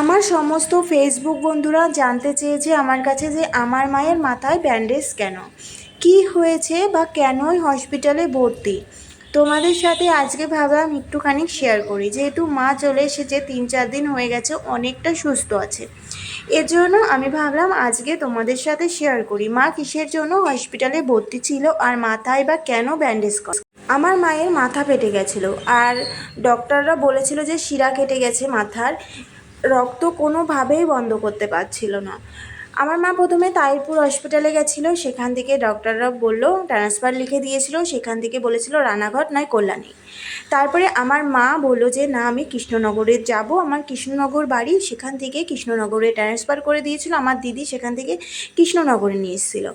আমার সমস্ত ফেসবুক বন্ধুরা জানতে চেয়েছে আমার কাছে যে আমার মায়ের মাথায় ব্যান্ডেজ কেন? কি হয়েছে বা কেনই হসপিটালে ভর্তি? তোমাদের সাথে আজকে ভাবলাম একটুখানি শেয়ার করি। যেহেতু মা চলে এসেছে, তিন চার দিন হয়ে গেছে, অনেকটা সুস্থ আছে। এর জন্য আমি ভাবলাম আজকে তোমাদের সাথে শেয়ার করি। মা কিসের জন্য হসপিটালে ভর্তি ছিল আর মাথায় বা কেন ব্যান্ডেজ কর? আমার মায়ের মাথা ফেটে গেছিল। আর ডক্টররা বলেছিল যে শিরা কেটে গেছে মাথার। রক্ত কোনোভাবেই বন্ধ করতে পারছিল না। আমার মা প্রথমে তাইরপুর হসপিটালে গেছিল, সেখান থেকে ডক্টররা বলল ট্রান্সফার লিখে দিয়েছিল, সেখান থেকে বলেছিল রানাঘাট নয় কল্যাণী। তারপরে আমার মা বলল যে, না, আমি কৃষ্ণনগরে যাব, আমার কৃষ্ণনগর বাড়ি, সেখান থেকে কৃষ্ণনগরে ট্রান্সফার করে দিয়েছিল, আমার দিদি সেখান থেকে কৃষ্ণনগরে নিয়ে এসেছিল।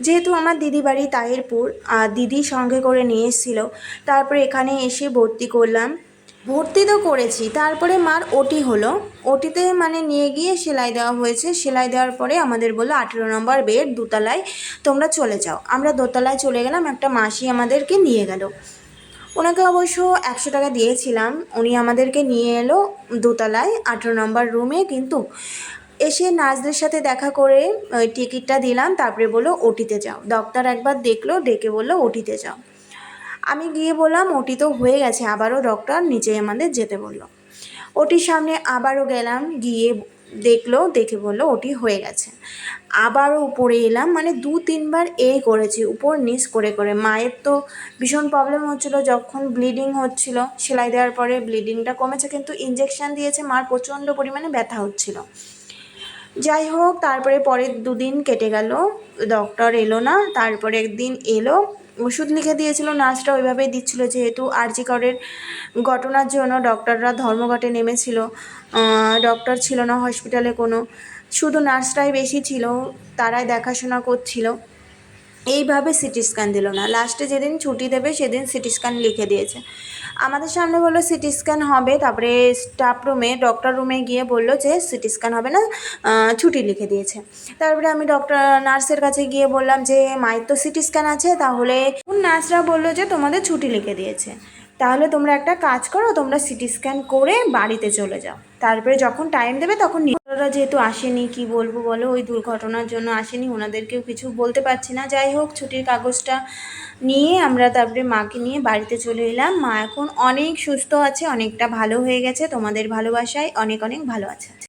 যেহেতু আমার দিদি বাড়ি তাহিরপুর আর দিদি সঙ্গে করে নিয়ে এসেছিল, তারপরে এখানে এসে ভর্তি করলাম ভর্তি তো করেছি, তারপরে মার ওটি হলো। ওটিতে মানে নিয়ে গিয়ে সেলাই দেওয়া হয়েছে, সেলাই দেওয়ার পরে আমাদের বলল আঠেরো নম্বর বেড দোতলায়, তোমরা চলে যাও। আমরা দোতলায় চলে গেলাম, একটা মাসি আমাদেরকে নিয়ে গেল। ওনাকে অবশ্য একশো টাকা দিয়েছিলাম, উনি আমাদেরকে নিয়ে এলো দোতলায়, আঠেরো নম্বর রুমে কিন্তু এসে নার্সদের সাথে দেখা করে, ওই টিকিটটা দিলাম, তারপরে বলল ওটিতে যাও। ডক্টর একবার দেখল, ডেকে বলল ওটিতে যাও। আমি গিয়ে বললাম, ওটি তো হয়ে গেছে, আবারও ডক্টর নিচে আমাদের যেতে বলল। ওটির সামনে আবারও গেলাম, গিয়ে দেখল, দেখে বলল ওটি হয়ে গেছে। আবারও উপরে এলাম মানে দু তিনবার এ করেছি, উপর নিচ করে করে। মায়ের তো ভীষণ প্রবলেম হচ্ছিল, যখন ব্লিডিং হচ্ছিল, সেলাই দেওয়ার পরে ব্লিডিংটা কমেছে, কিন্তু ইঞ্জেকশান দিয়েছে, মার প্রচণ্ড পরিমাণে ব্যথা হচ্ছিল। যাই হোক, তারপরে পরের দুদিন কেটে গেল ডক্টর এলো না তারপরে একদিন এলো ওষুধ লিখে দিয়েছিল, নার্সরা ওইভাবেই দিচ্ছিল যেহেতু আরজি করের ঘটনার জন্য ডক্টররা ধর্মঘটে নেমেছিল। ডক্টর ছিল না হসপিটালে কোনো। শুধু নার্সরাই বেশি ছিল, তারাই দেখাশোনা করছিল। এইভাবে সিটি স্ক্যান দিল না। লাস্টে যেদিন ছুটি দেবে, সেদিন সিটি স্ক্যান লিখে দিয়েছে। আমাদের সামনে বলল সিটি স্ক্যান হবে, তারপরে স্টাফ রুমে ডক্টর রুমে গিয়ে বলল যে সিটি স্ক্যান হবে না ছুটি লিখে দিয়েছে। তারপরে আমি ডক্টর নার্সের কাছে গিয়ে বললাম যে, মায়ের তো সিটি স্ক্যান আছে, তাহলে নার্সরা বলল যে তোমাদের ছুটি লিখে দিয়েছে? তাহলে তোমরা একটা কাজ করো, তোমরা সিটি স্ক্যান করে বাড়িতে চলে যাও। তারপরে যখন টাইম দেবে, তখন ওরা যেহেতু আসেনি, কি বলব বলো? ওই দুর্ঘটনার জন্য আসেনি, ওনাদেরকেও কিছু বলতে পারছি না। যাই হোক, ছুটির কাগজটা নিয়ে আমরা তারপরে মাকে নিয়ে বাড়িতে চলে এলাম। মা এখন অনেক সুস্থ আছে, অনেকটা ভালো হয়ে গেছে। তোমাদের ভালোবাসায় অনেক অনেক ভালো আছে।